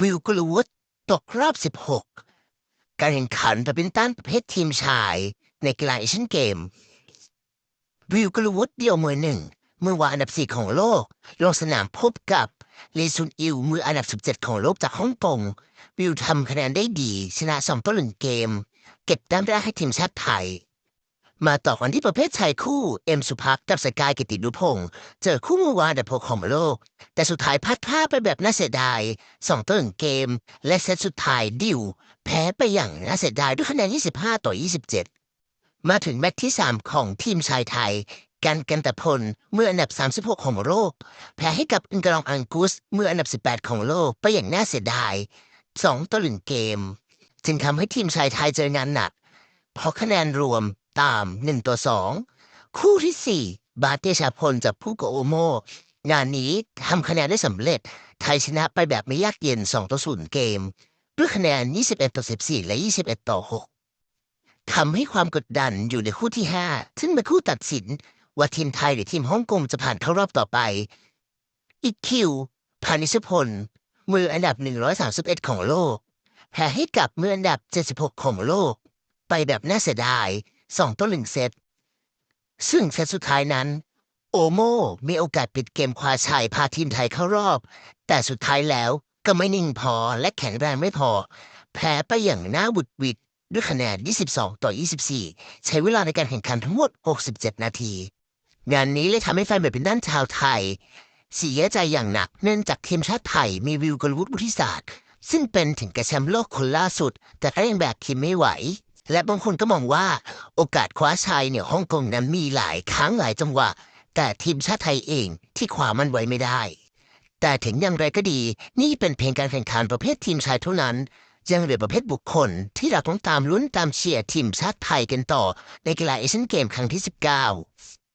วิลกลูวุฒตกรอบ 16 การแข่งขันแบดมินตันประเภททีมชาย ในกีฬาเอเชียนเกม วิลกลูวุฒเดี่ยวมือหนึ่งมือวางอันดับ 4 ของโลก ลงสนามพบกับลีซุนอิวมืออันดับ 17 ของโลกจากฮ่องกงวิวทำคะแนนได้ดี ชนะสองต่อหนึ่งเกม เก็บแต้มได้ให้ทีมชาติไทย มาต่อกันที่ประเภทชายคู่เอ็มสุภักกับสกายกิตินุพงศ์เจอคู่มือวานดับหกของโลก แต่สุดท้ายพลาดท่าไปแบบน่าเสียดายสองต่อหนึ่งเกม และเซตสุดท้ายดิว แพ้ไปอย่างน่าเสียดายด้วยคะแนน 25 ต่อ 27 มาถึงแมตช์ที่ 3 ของทีมชายไทย กันกันตะพลเมื่ออันดับ 36 ของโลก แพ้ให้กับอิงกรองอังกุสเมื่ออันดับ 18 ของโลกไปอย่างน่าเสียดาย2ต่อ1เกม จึงทำให้ทีมชายไทยเจองานหนักเพราะคะแนนรวม ตาม 1ต่อ2คู่ที่ 4 บาเตชาพลจากผู้กบโอโม งานนี้ทำคะแนนได้สำเร็จ ไทยชนะไปแบบไม่ยากเย็น 2 ต่อ 0 เกม ด้วยคะแนน 21 ต่อ 14 และ 21 ต่อ 6ทำให้ความกดดันอยู่ในคู่ที่ 5 ซึ่งเป็นคู่ตัดสิน ว่าทีมไทยหรือทีมฮ่องกงจะผ่านเข้ารอบต่อไป อีกคิวพานิชพล มืออันดับ 131 ของโลกแพ้ให้กับมืออันดับ 76 ของโลก ไปแบบน่าเสียดาย 2ต่อ1เซต ซึ่งเซตสุดท้ายนั้น โอโมมีโอกาสปิดเกมคว้าชัยพาทีมไทยเข้ารอบ แต่สุดท้ายแล้วก็ไม่นิ่งพอและแข็งแรงไม่พอ แพ้ไปอย่างน่าบุดหวิดด้วยคะแนน 22 ต่อ 24 ใช้เวลาในการแข่งขันทั้งหมด 67 นาที งานนี้เลยทำให้แฟนแบบเป็นด้านชาวไทย เสียใจอย่างหนักเนื่องจากทีมชาติไทยมีวิวกลวุฒิวุฒิศาสตร์ ซึ่งเป็นถึงกระแชมป์โลกคนล่าสุด แต่ก็ยังแบกทีมไม่ไหว และบางคนก็มองว่าโอกาสคว้าชัยเนี่ยฮ่องกงนั้นมีหลายครั้งหลายจังหวะ แต่ทีมชาติไทยเองที่คว้ามันไว้ไม่ได้ แต่ถึงอย่างไรก็ดี นี่เป็นเพียงการแข่งขันประเภททีมชายเท่านั้น ยังเหลือประเภทบุคคลที่เราต้องตามลุ้นตามเชียร์ทีมชาติไทยกันต่อในกีฬาเอเชียนเกมครั้งที่ 19